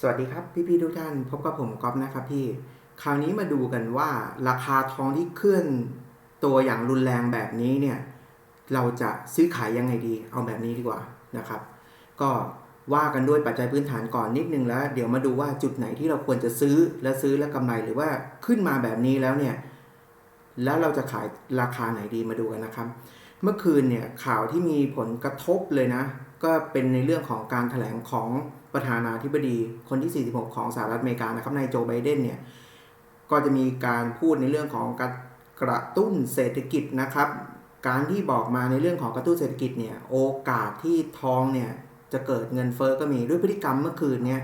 สวัสดีครับพี่ๆทุกท่าน พบกับผมก๊อฟนะครับพี่ คราวนี้มาดูกันว่าราคาทองที่เคลื่อนตัวอย่างรุนแรงแบบนี้เนี่ยเราจะซื้อขายยังไงดีเอาแบบนี้ดีกว่านะครับ ก็ว่ากันด้วยปัจจัยพื้นฐานก่อนนิดนึงแล้ว เดี๋ยวมาดูว่าจุดไหนที่เราควรจะซื้อและซื้อและกำไรหรือว่าขึ้นมาแบบนี้แล้วเนี่ยแล้วเราจะขายราคาไหนดีมาดูกันนะครับ เมื่อคืนเนี่ยข่าวที่มีผลกระทบเลยนะ ก็เป็นในเรื่องของการถแถลงของประธานาธิบดีคนที่ 46 ของสหรัฐอเมริกานะครับนายโจไบเดนเนี่ยก็จะมีการพูดในเรื่องของการกระตุ้นเศรษฐกิจนะครับ การที่บอกมาในเรื่องของกระตุ้นเศรษฐกิจเนี่ยโอกาสที่ทองเนี่ยจะเกิดเงินเฟอ้อก็มีด้วยพฤติกรรมเมื่อคืนเนี่ย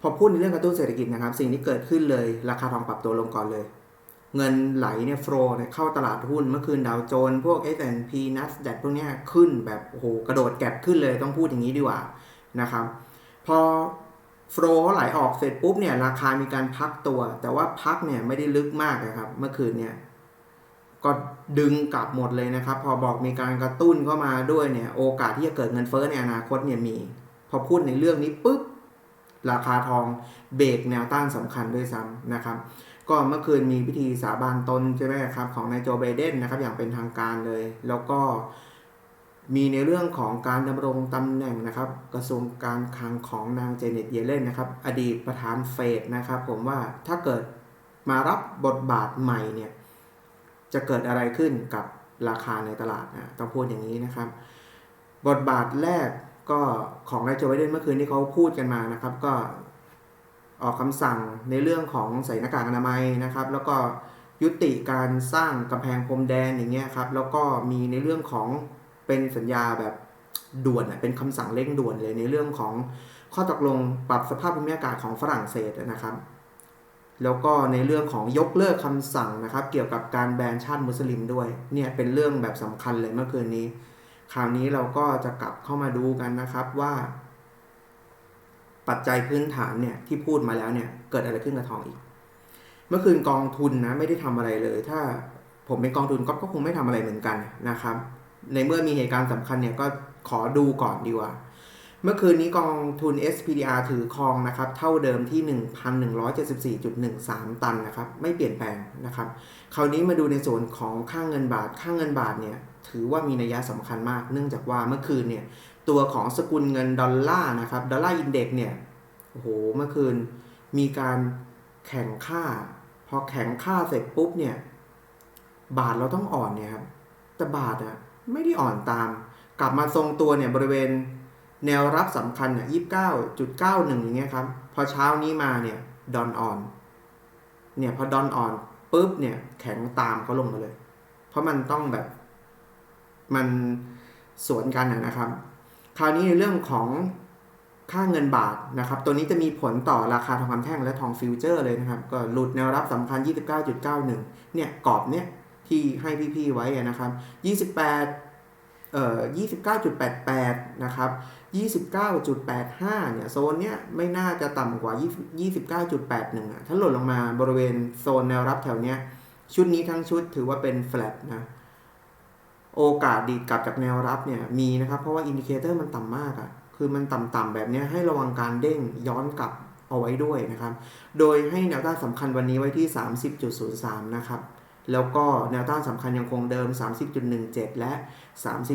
พอพูดในเรื่องกระตุ้นเศรษฐกิจนะครับ สิ่งที่เกิดขึ้นเลย ราคาทองปรับตัวลงก่อนเลย เงินไหลเนี่ยโฟล์เข้าตลาดหุ้นเมื่อคืนดาวโจนส์พวก S&P NASDAQ พวกเนี้ยขึ้นแบบโอ้โหกระโดดแก็บขึ้นเลยต้องพูดอย่างนี้ดีกว่านะครับพอโฟล์ไหลออกเสร็จปุ๊บเนี่ยราคามีการพักตัว แต่ว่าพักเนี่ยไม่ได้ลึกมากนะครับ เมื่อคืนเนี่ยก็ดึงกลับหมดเลยนะครับ พอบอกมีการกระตุ้นเข้ามาด้วยเนี่ยโอกาสที่จะเกิดเงินเฟ้อในอนาคตเนี่ยมี พอพูดในเรื่องนี้ปุ๊บราคาทองเบรกแนวต้านสำคัญด้วยซ้ำนะครับ ก็เมื่อคืนมีพิธีสาบานตนใช่ไหมครับของนายโจไบเดนนะครับอย่างเป็นทางการเลย แล้วก็มีในเรื่องของการดำรงตำแหน่งนะครับ กระทรวงการคลังของนางเจเน็ตเยเลนนะครับ อดีตประธานเฟดนะครับ ผมว่าถ้าเกิดมารับบทบาทใหม่เนี่ยจะเกิดอะไรขึ้นกับราคาในตลาดนะต้องพูดอย่างนี้นะครับ บทบาทแรกก็ของนายโจไบเดนเมื่อคืนที่เขาพูดกันมานะครับ ก็ ออกคำสั่งในเรื่องของใส่หน้ากากอนามัยนะครับ แล้วก็ยุติการสร้างกำแพงพรมแดนอย่างเงี้ยครับ แล้วก็มีในเรื่องของเป็นสัญญาแบบด่วนเป็นคำสั่งเร่งด่วนเลยในเรื่องของข้อตกลงปรับสภาพภูมิอากาศของฝรั่งเศสนะครับ แล้วก็ในเรื่องของยกเลิกคำสั่งนะครับ เกี่ยวกับการแบนชาติมุสลิมด้วย เนี่ยเป็นเรื่องแบบสำคัญเลยเมื่อคืนนี้ คราวนี้เราก็จะกลับเข้ามาดูกันนะครับว่า ปัจจัยพื้นฐานเนี่ยที่พูดมาแล้วเนี่ยเกิดอะไรขึ้นกับทองอีก เมื่อคืนกองทุนนะไม่ได้ทำอะไรเลย ถ้าผมเป็นกองทุนก็ก็คงไม่ทำอะไรเหมือนกันนะครับ ในเมื่อมีเหตุการณ์สำคัญเนี่ยก็ขอดูก่อนดีกว่า เมื่อคืนนี้กองทุน SPDR ถือครองนะครับ เท่าเดิมที่ 1,174.13 ตันนะครับ ไม่เปลี่ยนแปลงนะครับ คราวนี้มาดูในส่วนของค่างเงินบาท ค่างเงินบาทเนี่ยถือว่ามีนัยสำคัญมาก เนื่องจากว่าเมื่อคืนเนี่ย ตัวของสกุลเงินดอลลาร์นะครับดอลลาร์อินเด็กเนี่ยโอ้โหเมื่อคืนมีการแข่งค่า พอแข่งค่าเสร็จปุ๊บเนี่ยบาทเราต้องอ่อนเนี่ยครับแต่บาทอะไม่ได้อ่อนตาม กลับมาทรงตัวเนี่ยบริเวณแนวรับสำคัญเนี่ยยี่สิบเก้าจุดเก้าหนึ่งอย่างเงี้ยครับพอเช้านี้มาเนี่ยดอนอ่อนเนี่ยพอดอนอ่อนปุ๊บเนี่ยแข็งตามเขาลงมาเลย เพราะมันต้องแบบ มันสวนกันนะครับ คราวนี้ในเรื่องของค่าเงินบาทนะครับ ตัวนี้จะมีผลต่อราคาทองคำแท่งและทองฟิวเจอร์เลยนะครับ ก็หลุดแนวรับสำคัญ 29.91 เนี่ยกรอบเนี่ยที่ให้พี่ๆไว้นะครับ 28 เอ่อ 29.88 นะครับ 29.85 เนี่ยโซนเนี้ยไม่น่าจะต่ำกว่า 29.81อะถ้าหล่นลงมาบริเวณโซนแนวรับแถวเนี้ยชุดนี้ทั้งชุดถือว่าเป็นแฟลตนะ โอกาสดีดกลับจากแนวรับเนี่ยมีนะครับ เพราะว่าอินดิเคเตอร์มันต่ำมากอะ่ะคือมันต่ำๆแบบนี้ให้ระวังการเด้งย้อนกลับเอาไว้ด้วยนะครับ โดยให้แนวต้านสำคัญวันนี้ไว้ที่ 30.03 นะครับ แล้วก็แนวต้านสำคัญยังคงเดิม 30.17 และ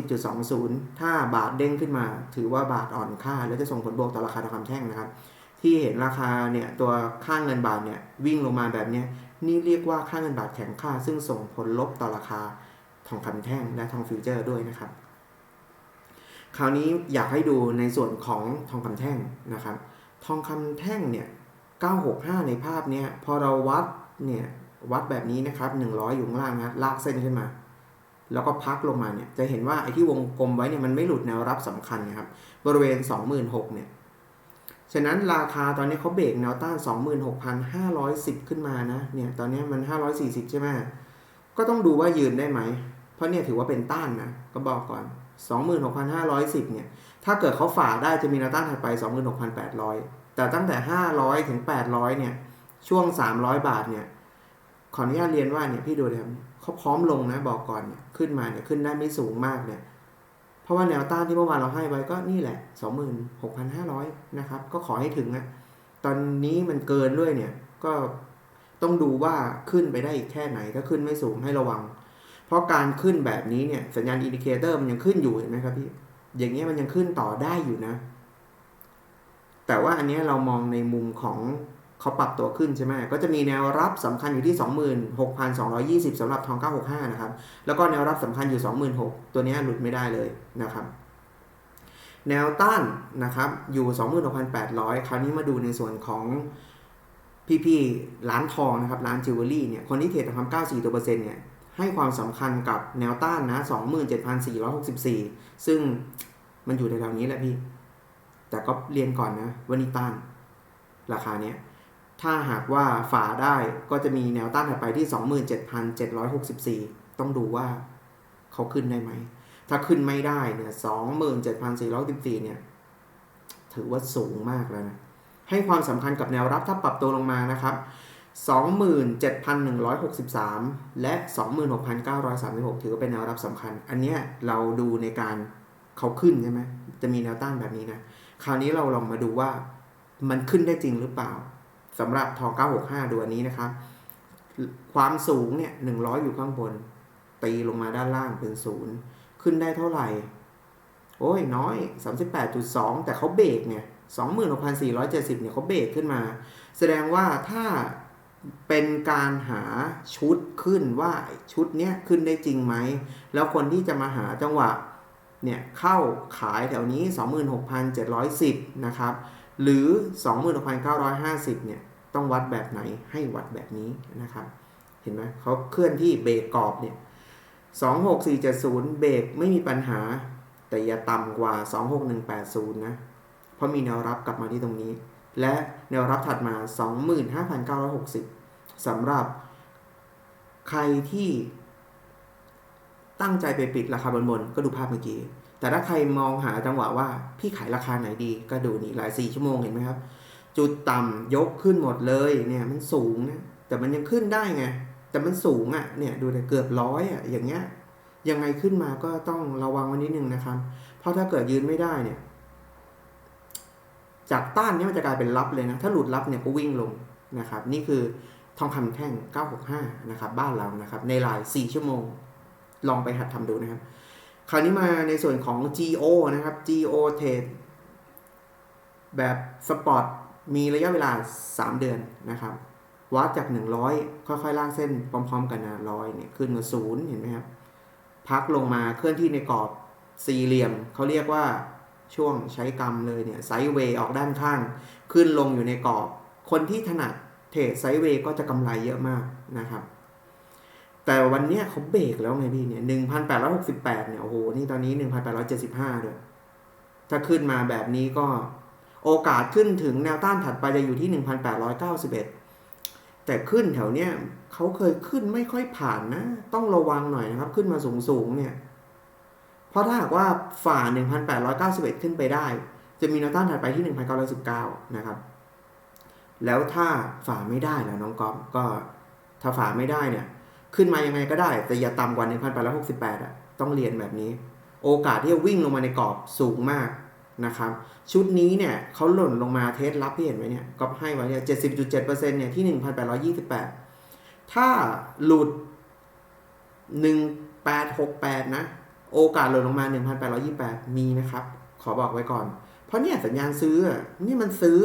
30.20 ถ้าบาทเด้งขึ้นมา ถือว่าบาทอ่อนค่า และจะส่งผลบวกต่อราคาทองคำแท่งนะครับ ที่เห็นราคาเนี่ยตัวค่างเงินบาทเนี่ยวิ่งลงมาแบบนี้นี่เรียกว่าค่าเงินบาทแข็งค่า ซึ่งส่งผลลบต่อราคา ทองคำแท่งและทองฟิวเจอร์ด้วยนะครับ คราวนี้อยากให้ดูในส่วนของทองคำแท่งนะครับ ทองคำแท่งเนี่ย 965 ในภาพเนี้ยพอเราวัดเนี่ยวัดแบบนี้นะครับ 100 อยู่ข้างล่างนะลากเส้นขึ้นมา แล้วก็พักลงมาเนี่ยจะเห็นว่าไอ้ที่วงกลมไว้เนี่ยมันไม่หลุดแนวรับสำคัญนะครับ บริเวณ 26,000เนี่ยฉะนั้นราคาตอนนี้เขาเบรกแนวต้าน 26,510 ขึ้นมานะเนี่ยตอนนี้มัน 540 ใช่ไหมก็ต้องดูว่ายืนได้ไหม ราะเนี่ยถือว่าเป็นต้านนะก็บอกก่อน 26,510 เนี่ย ถ้าเกิดเขาฝ่าได้จะมีแนวต้านถัดไป 26,800 แต่ตั้งแต่ 500 ถึง 800 เนี่ย ช่วง 300 บาทเนี่ย ขออนุญาตเรียนว่าเนี่ยพี่ดูเลยครับเขาพร้อมลงนะบอกก่อนเนี่ยขึ้นมาเนี่ยขึ้นได้ไม่สูงมากเนี่ย เพราะว่าแนวต้านที่เมื่อวานเราให้ไว้ก็นี่แหละ 26,500 นะครับ ก็ขอให้ถึงนะตอนนี้มันเกินด้วยเนี่ยก็ต้องดูว่าขึ้นไปได้อีกแค่ไหนถ้าขึ้นไม่สูงให้ระวัง เพราะการขึ้นแบบนี้เนี่ยสัญญาณอินดิเคเตอร์มันยังขึ้นอยู่เห็นไหมครับพี่ อย่างเงี้ยมันยังขึ้นต่อได้อยู่นะ แต่ว่าอันนี้เรามองในมุมของเขาปรับตัวขึ้นใช่ไหม ก็จะมีแนวรับสำคัญอยู่ที่ 26,220สำหรับทอง 965 นะครับ แล้วก็แนวรับสำคัญอยู่ 26,000 ตัวนี้หลุดไม่ได้เลยนะครับ แนวต้านนะครับอยู่ 26,800 คราวนี้มาดูในส่วนของพี่ๆร้านทองนะครับ ร้านจิวเวลรี่เนี่ย คนที่เทรดทองคำ94ตัวเปอร์เซ็นต์เนี่ย ให้ความสำคัญกับแนวต้านนะ 27,464 ซึ่งมันอยู่ในแถวนี้แหละพี่ แต่ก็เรียนก่อนนะว่านี่ต้าน ราคาเนี้ย ถ้าหากว่าฝ่าได้ก็จะมีแนวต้านถัดไปที่ 27,764 ต้องดูว่าเขาขึ้นได้ไหม ถ้าขึ้นไม่ได้เนี่ย27,414เนี่ย ถือว่าสูงมากแล้วนะ ให้ความสำคัญกับแนวรับถ้าปรับตัวลงมานะครับ 27,163 และ 26,936 ถือว่าเป็นแนวรับสำคัญ อันเนี้ยเราดูในการเขาขึ้นใช่ไหมจะมีแนวต้านแบบนี้นะ คราวนี้เราลองมาดูว่ามันขึ้นได้จริงหรือเปล่าสำหรับทอง965 ดูอันนี้นะครับ ความสูงเนี่ย 100 อยู่ข้างบน ตีลงมาด้านล่างเป็นศูนย์ขึ้นได้เท่าไหร่ โอ้ยน้อย 38.2 แต่เขาเบรกเนี่ย26,470 เนี่ยเขาเบรกขึ้นมา แสดงว่าถ้า เป็นการหาชุดขึ้นว่าชุดเนี้ยขึ้นได้จริงไหม แล้วคนที่จะมาหาจังหวะเนี่ยเข้าขายแถวนี้ 26,710 นะครับ หรือ 26,950 เนี่ยต้องวัดแบบไหนให้วัดแบบนี้นะครับ เห็นไหมเขาเคลื่อนที่เบรกกรอบเนี่ย 26470 เบรกไม่มีปัญหา แต่อย่าต่ำกว่า 26180 นะ เพราะมีแนวรับกลับมาที่ตรงนี้ และแนวรับถัดมา 25,960สำหรับใครที่ตั้งใจไปปิดราคาบนๆก็ดูภาพเมื่อกี้ แต่ถ้าใครมองหาจังหวะว่าพี่ขายราคาไหนดีก็ดูนี่หลาย 4 ชั่วโมงเห็นไหมครับ จุดต่ำยกขึ้นหมดเลยเนี่ยมันสูงนะ แต่มันยังขึ้นได้ไง แต่มันสูงอะ่ะเนี่ยดูแต่เกือบร้อยอะ่ะอย่างเงี้ยยังไงขึ้นมาก็ต้องระวังไว้นิดนึงนะครับ เพราะถ้าเกิดยืนไม่ได้เนี่ย จากต้านนี้มันจะกลายเป็นรับเลยนะ ถ้าหลุดรับเนี่ยก็วิ่งลงนะครับ นี่คือทองคำแท่ง 965 นะครับ บ้านเรานะครับ ในราย 4 ชั่วโมง ลองไปหัดทำดูนะครับ คราวนี้มาในส่วนของ GO นะครับ GO Trade แบบสปอร์ตมีระยะเวลา 3 เดือนนะครับ วัดจาก 100 ค่อยๆลากเส้นพร้อม ๆ กันนะร้อยเนี่ยขึ้นมาศูนย์เห็นไหมครับ พักลงมาเคลื่อนที่ในกรอบสี่เหลี่ยมเขาเรียกว่า ช่วงใช้กรรมเลยเนี่ยไซด์เวย์ออกด้านข้าง ขึ้นลงอยู่ในกรอบ คนที่ถนัดเทรดไซด์เวย์ก็จะกำไรเยอะมากนะครับ แต่วันนี้เขาเบรกแล้วไงพี่เนี่ยหนึ่งพันแปดร้อยหกสิบแปดเนี่ยโอ้โหนี่ตอนนี้หนึ่งพันแปดร้อยเจ็ดสิบห้าด้วยถ้าขึ้นมาแบบนี้ก็โอกาสขึ้นถึงแนวต้านถัดไปจะอยู่ที่1,891แต่ขึ้นแถวเนี้ยเขาเคยขึ้นไม่ค่อยผ่านนะ ต้องระวังหน่อยนะครับ ขึ้นมาสูงสูงๆเนี่ย เพราะถ้าหากว่าฝ่า 1,891 ขึ้นไปได้ จะมีแนวต้านถัดไปที่ 1,919 นะครับ แล้วถ้าฝ่าไม่ได้แล้วน้องก๊อฟก็ถ้าฝ่าไม่ได้เนี่ย ขึ้นมายังไงก็ได้ แต่อย่าต่ำกว่า 1,868 อะ ต้องเรียนแบบนี้ โอกาสที่จะวิ่งลงมาในกรอบสูงมากนะครับ ชุดนี้เนี่ยเขาหล่นลงมาเทสรับที่เห็นไหมเนี่ยก็ให้ไว้เนี่ยเจ็ดสิบจุดเนี่ยที่หนึ่งพันแปดร้อยี่สิบแปดถ้าหลุดหนึ่งแปดหกแปดนะ โอกาสหล่นลงมาหนึ่งพันแปดร้อยี่แปดมีนะครับ ขอบอกไว้ก่อน เพราะเนี่ยสัญญาณซื้อ นี่มันซื้อ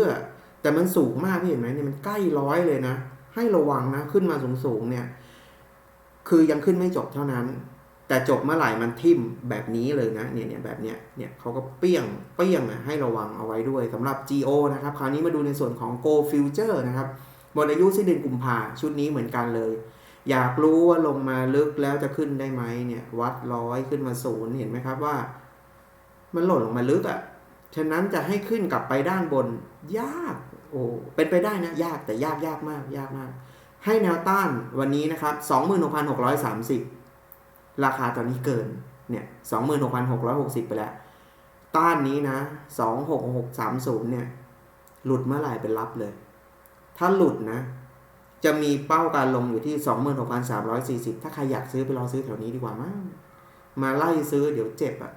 แต่มันสูงมากพี่เห็นไหมเนี่ยมันใกล้ร้อยเลยนะ ให้ระวังนะ ขึ้นมาสูงๆเนี่ย คือยังขึ้นไม่จบเท่านั้น แต่จบเมื่อไหร่มันทิ่มแบบนี้เลยนะ เนี่ยเนี่ยแบบเนี้ย เนี่ยเขาก็เปี้ยง เปี้ยงอะให้ระวังเอาไว้ด้วยสำหรับ GO นะครับ คราวนี้มาดูในส่วนของ Go Future นะครับ หมดอายุสิ้นเดือนกุมภาชุดนี้เหมือนกันเลย อยากรู้ว่าลงมาลึกแล้วจะขึ้นได้ไหมเนี่ย วัดร้อยขึ้นมาศูนย์เห็นไหมครับว่า มันหล่นลงมาลึกอะฉะนั้นจะให้ขึ้นกลับไปด้านบน ยากโอ้เป็นไปได้นะ ยากแต่ยากยากมาก ยากมาก ให้แนวต้านวันนี้นะครับ26,630 ราคาตอนนี้เกินเนี่ย26,660 ไปแล้ว ต้านนี้นะ26630เนี่ย หลุดเมื่อไหร่เป็นรับเลย ถ้าหลุดนะ จะมีเป้าการลงอยู่ที่ 26,340 ถ้าใครอยากซื้อไปรอซื้อแถวนี้ดีกว่ามั้งมาไล่ซื้อเดี๋ยวเจ็บอะ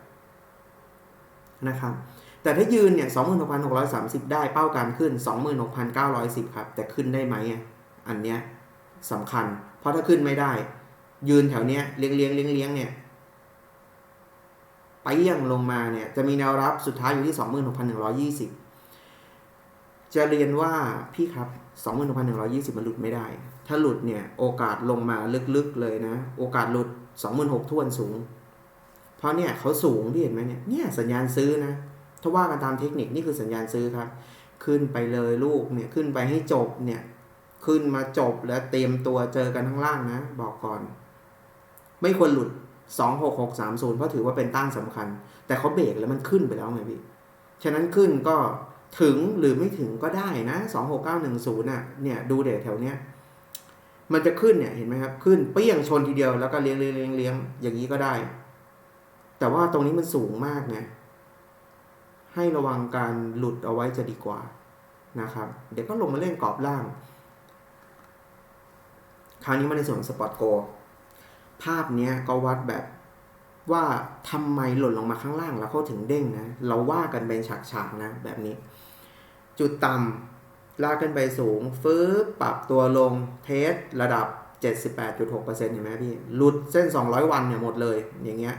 นะครับ แต่ถ้ายืนเนี่ย 26,630 ได้เป้าการขึ้น 26,910 ครับ แต่ขึ้นได้ไหมอันเนี้ยสำคัญ เพราะถ้าขึ้นไม่ได้ ยืนแถวเนี้ยเลี้ยงเลี้ยงเลี้ยงเลี้ยงเนี่ยไปเยี่ยงลงมาเนี่ยจะมีแนวรับสุดท้ายอยู่ที่ 26,120 จะเรียนว่าพี่ครับ26,120 มันหลุดไม่ได้ ถ้าหลุดเนี่ย โอกาสลงมาลึกๆเลยนะ โอกาสหลุด 26,000ท่วนสูง เพราะเนี่ยเขาสูงที่เห็นไหมเนี่ย เนี่ยสัญญาณซื้อนะ ถ้าว่ากันตามเทคนิคนี่คือสัญญาณซื้อครับ ขึ้นไปเลยลูกเนี่ย ขึ้นไปให้จบเนี่ย ขึ้นมาจบแล้วเตรียมตัวเจอกันข้างล่างนะ บอกก่อน ไม่ควรหลุด 26630 เพราะถือว่าเป็นต้านสำคัญ แต่เขาเบรกแล้วมันขึ้นไปแล้วไงพี่ ฉะนั้นขึ้นก็ ถึงหรือไม่ถึงก็ได้นะ26910น่ะเนี่ยดูเดทแถวเนี้ยมันจะขึ้นเนี่ยเห็นไหมครับ ขึ้นเปี้ยงชนทีเดียวแล้วก็เลี้ยงเลี้ยงเลี้ยงเลี้ยงอย่างนี้ก็ได้ แต่ว่าตรงนี้มันสูงมากไงให้ระวังการหลุดเอาไว้จะดีกว่านะครับ เดี๋ยวก็ลงมาเล่นกรอบล่าง คราวนี้มาในส่วนสปอร์ตโกภาพเนี้ยก็วัดแบบว่าทำไมหล่นลงมาข้างล่างแล้วเขาถึงเด้งนะ เราว่ากันเป็นฉากๆนะแบบนี้ จุดต่ำลากขึ้นไปสูงฟื้บปรับตัวลงเทสระดับ 78.6%เห็นไหมพี่ หลุดเส้น 200 วันเนี่ยหมดเลยอย่างเงี้ย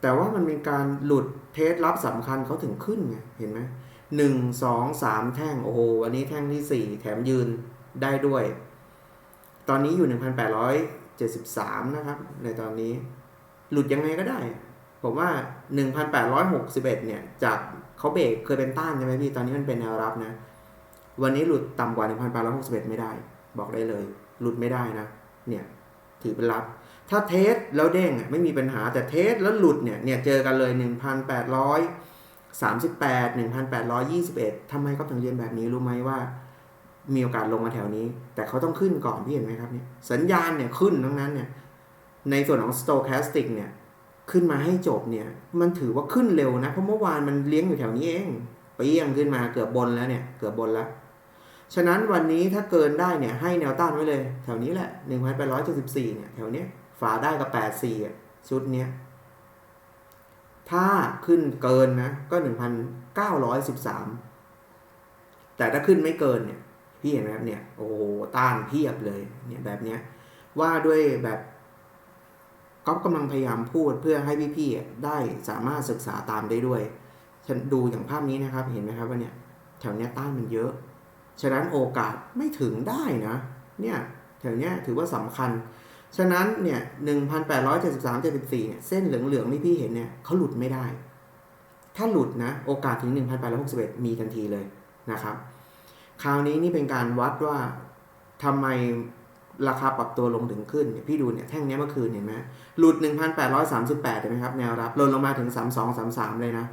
แต่ว่ามันเป็นการหลุดเทสรับสำคัญเขาถึงขึ้นไงเห็นไหมหนึ่งสองสามแท่ง โอ้โหวันนี้แท่งที่สี่แถมยืนได้ด้วย ตอนนี้อยู่1,873นะครับ ในตอนนี้ หลุดยังไงก็ได้ ผมว่า1,861เนี่ย จาก เขาเบรกเคยเป็นต้านใช่ไหมพี่ตอนนี้มันเป็นแนวรับนะ วันนี้หลุดต่ำกว่า 1,861 ไม่ได้ บอกได้เลย หลุดไม่ได้นะ เนี่ย ถือเป็นรับ ถ้าเทสแล้วเด้งไม่มีปัญหาแต่เทสแล้วหลุดเนี่ยเนี่ยเจอกันเลย 1,838 1,821ทำไมเขาถึงเรียนแบบนี้รู้ไหมว่า มีโอกาสลงมาแถวนี้ แต่เขาต้องขึ้นก่อนพี่เห็นไหมครับเนี่ยสัญญาณเนี่ยขึ้นทั้งนั้นเนี่ยในส่วนของ stochastic เนี่ย ขึ้นมาให้จบเนี่ย มันถือว่าขึ้นเร็วนะ เพราะเมื่อวานมันเลี้ยงอยู่แถวนี้เองไปเยี่ยงขึ้นมาเกือบบนแล้วเนี่ย เกือบบนแล้ว ฉะนั้นวันนี้ถ้าเกินได้เนี่ย ให้แนวต้านไว้เลย แถวนี้แหละ1,874เจ็ดสิบสี่เนี่ยแถวเนี้ยฝาได้กับ84อ่ชุดเนี้ยถ้าขึ้นเกินนะ ก็1,913แต่ถ้าขึ้นไม่เกินเนี่ยพี่เห็นไหมครับเนี่ยโอ้โหต้านเพียบเลยเนี่ยแบบเนี้ยว่าด้วยแบบ ก๊อฟกำลังพยายามพูดเพื่อให้พี่ๆได้สามารถศึกษาตามได้ด้วยฉันดูอย่างภาพนี้นะครับเห็นไหมครับว่าเนี่ยแถวเนี้ยต้านมันเยอะ ฉะนั้นโอกาสไม่ถึงได้นะเนี่ยแถวเนี้ยถือว่าสำคัญ ฉะนั้นเนี่ย1,873 74เนี่ยเส้นเหลืองๆที่พี่เห็นเนี่ยเขาหลุดไม่ได้ ถ้าหลุดนะโอกาสถึง1,861มีทันทีเลยนะครับ คราวนี้นี่เป็นการวัดว่าทำไม ราคาปรับตัวลงถึงขึ้นเนี่ยพี่ดูเนี่ยแท่งนี้เมื่อคืนเห็นไหมหลุด 1,838เห็นไหมครับแนวรับลดลงมาถึง 3233 เลยนะ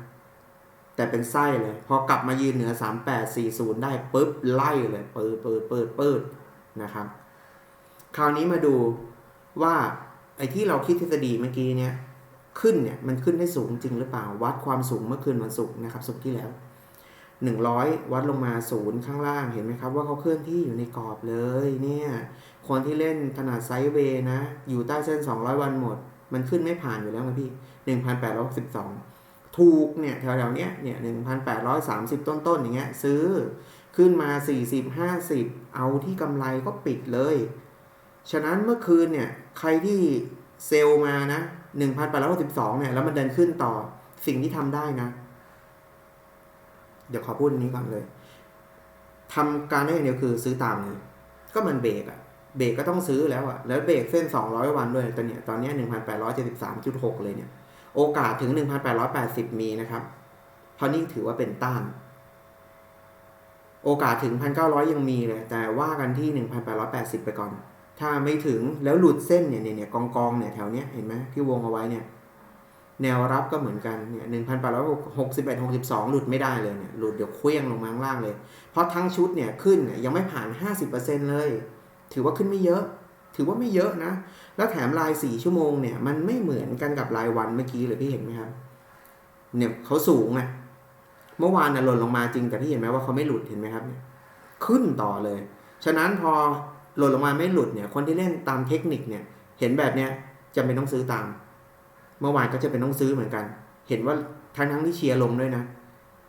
แต่เป็นไส้เลย พอกลับมายืนเหนือ 3840 ได้ปุ๊บไล่เลยเปิดเปิดเปิดเปิดนะครับ คราวนี้มาดูว่าไอ้ที่เราคิดทฤษฎีเมื่อกี้เนี่ยขึ้นเนี่ยมันขึ้นได้สูงจริงหรือเปล่าวัดความสูงเมื่อคืนวันศุกร์นะครับศุกร์ที่แล้ว 100 วัดลงมาศูนย์ข้างล่างเห็นไหมครับ ว่าเขาเคลื่อนที่อยู่ในกรอบเลยเนี่ยคนที่เล่นถนัดไซด์เวย์นะ อยู่ใต้เส้น 200 วันหมด มันขึ้นไม่ผ่านอยู่แล้วนะพี่ 1,812ถูกเนี่ยแถวๆเนี้ยเนี่ย 1,830 ต้นๆอย่างเงี้ยซื้อขึ้นมา 40 50 เอาที่กำไรก็ปิดเลย ฉะนั้นเมื่อคืนเนี่ย ใครที่เซลมานะ 1,862เนี่ยแล้วมันเดินขึ้นต่อสิ่งที่ทำได้นะ เดี๋ยวขอพูดอันนี้ก่อนเลยทำการได้อย่างเดียวคือซื้อตามเลยก็มันเบรกอะเบรกก็ต้องซื้อแล้วอะแล้วเบรกเส้น 200 วันด้วยตอนเนี้ยตอนเนี้ย1,873.6เลยเนี่ย โอกาสถึง1,880มีนะครับ เพราะนี่ถือว่าเป็นต้าน โอกาสถึง1,900ยังมีเลย แต่ว่ากันที่1,880ไปก่อน ถ้าไม่ถึงแล้วหลุดเส้นเนี่ยเนี่ยกองกองเนี่ยแถวเนี้ยเห็นไหมที่วงเอาไว้เนี่ย แนวรับก็เหมือนกันเนี่ยหนึ่งพันแปดร้อยหกสิบเอ็ดหกสิบสองหลุดไม่ได้เลยเนี่ยหลุดเดี๋ยวเคว้งลงมาข้างล่างเลย เพราะทั้งชุดเนี่ยขึ้นเนี่ยยังไม่ผ่านห้าสิบเปอร์เซ็นเลย ถือว่าขึ้นไม่เยอะ ถือว่าไม่เยอะนะ แล้วแถมรายสี่ชั่วโมงเนี่ยมันไม่เหมือนกันกับรายวันเมื่อกี้เลยพี่เห็นไหมครับ เนี่ยเขาสูงอะ่ะ เมื่อวานน่ะหล่นลงมาจริงแต่พี่เห็นไหมว่าเขาไม่หลุดเห็นไหมครับเนี่ยขึ้นต่อเลย ฉะนั้นพอหล่นลงมาไม่หลุดเนี่ย คนที่เล่นตามเทคนิคเนี่ย เห็นแบบเนี้ยจำเป็นต้องซื้อตาม เมื่อวานก็จะเป็นต้องซื้อเหมือนกัน เห็นว่าทั้งทั้งที่เชียร์ลงด้วยนะ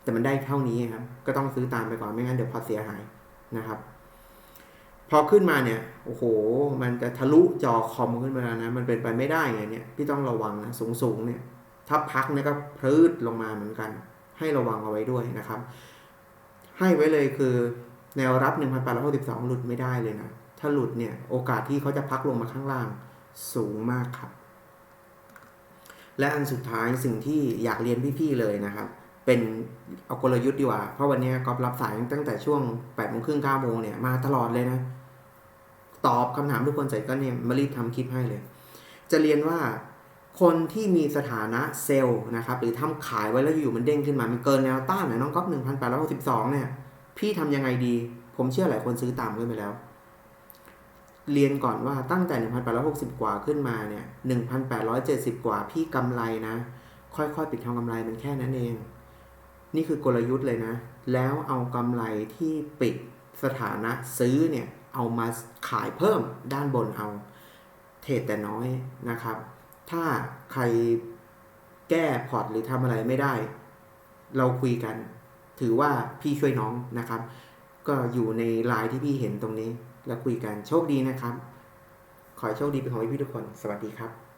แต่มันได้เท่านี้ครับ ก็ต้องซื้อตามไปก่อนไม่งั้นเดี๋ยวพอเสียหายนะครับ พอขึ้นมาเนี่ย โอ้โห มันจะทะลุจอคอมขึ้นมาแล้วนะ มันเป็นไปไม่ได้ไงเนี่ยพี่ต้องระวังนะสูงสูงๆเนี่ยถ้าพักเนี่ยก็พลืดลงมาเหมือนกัน ให้ระวังเอาไว้ด้วยนะครับ ให้ไว้เลยคือแนวรับ 1,862 หลุดไม่ได้เลยนะ ถ้าหลุดเนี่ย โอกาสที่เขาจะพักลงมาข้างล่างสูงมากครับ และอันสุดท้ายสิ่งที่อยากเรียนพี่ๆเลยนะครับ เป็นเอากลยุทธ์ดีกว่า เพราะวันนี้ก๊อฟรับสายตั้งแต่ช่วง8โมงครึ่ง9โมงเนี่ยมาตลอดเลยนะ ตอบคำถามทุกคนเสร็จก็เนี่ยมารีบทำคลิปให้เลย จะเรียนว่าคนที่มีสถานะเซลล์นะครับ หรือทำขายไว้แล้วอยู่มันเด้งขึ้นมา มันเกินแนวต้านนะน้องก๊อฟ1,862เนี่ย พี่ทำยังไงดี ผมเชื่อหลายคนซื้อตามขึ้นไปแล้ว เรียนก่อนว่าตั้งแต่ 1,860 กว่าขึ้นมาเนี่ย 1,870 กว่าพี่กำไรนะ ค่อยๆ ปิดทองกำไรมันแค่นั้นเอง นี่คือกลยุทธ์เลยนะ แล้วเอากำไรที่ปิดสถานะซื้อเนี่ย เอามาขายเพิ่มด้านบนเอา เทรดแต่น้อยนะครับ ถ้าใครแก้พอร์ตหรือทำอะไรไม่ได้ เราคุยกัน ถือว่าพี่ช่วยน้องนะครับ ก็อยู่ในไลน์ที่พี่เห็นตรงนี้ แล้วคุยกันโชคดีนะครับ ขอให้โชคดีเป็นของพี่ทุกคน สวัสดีครับ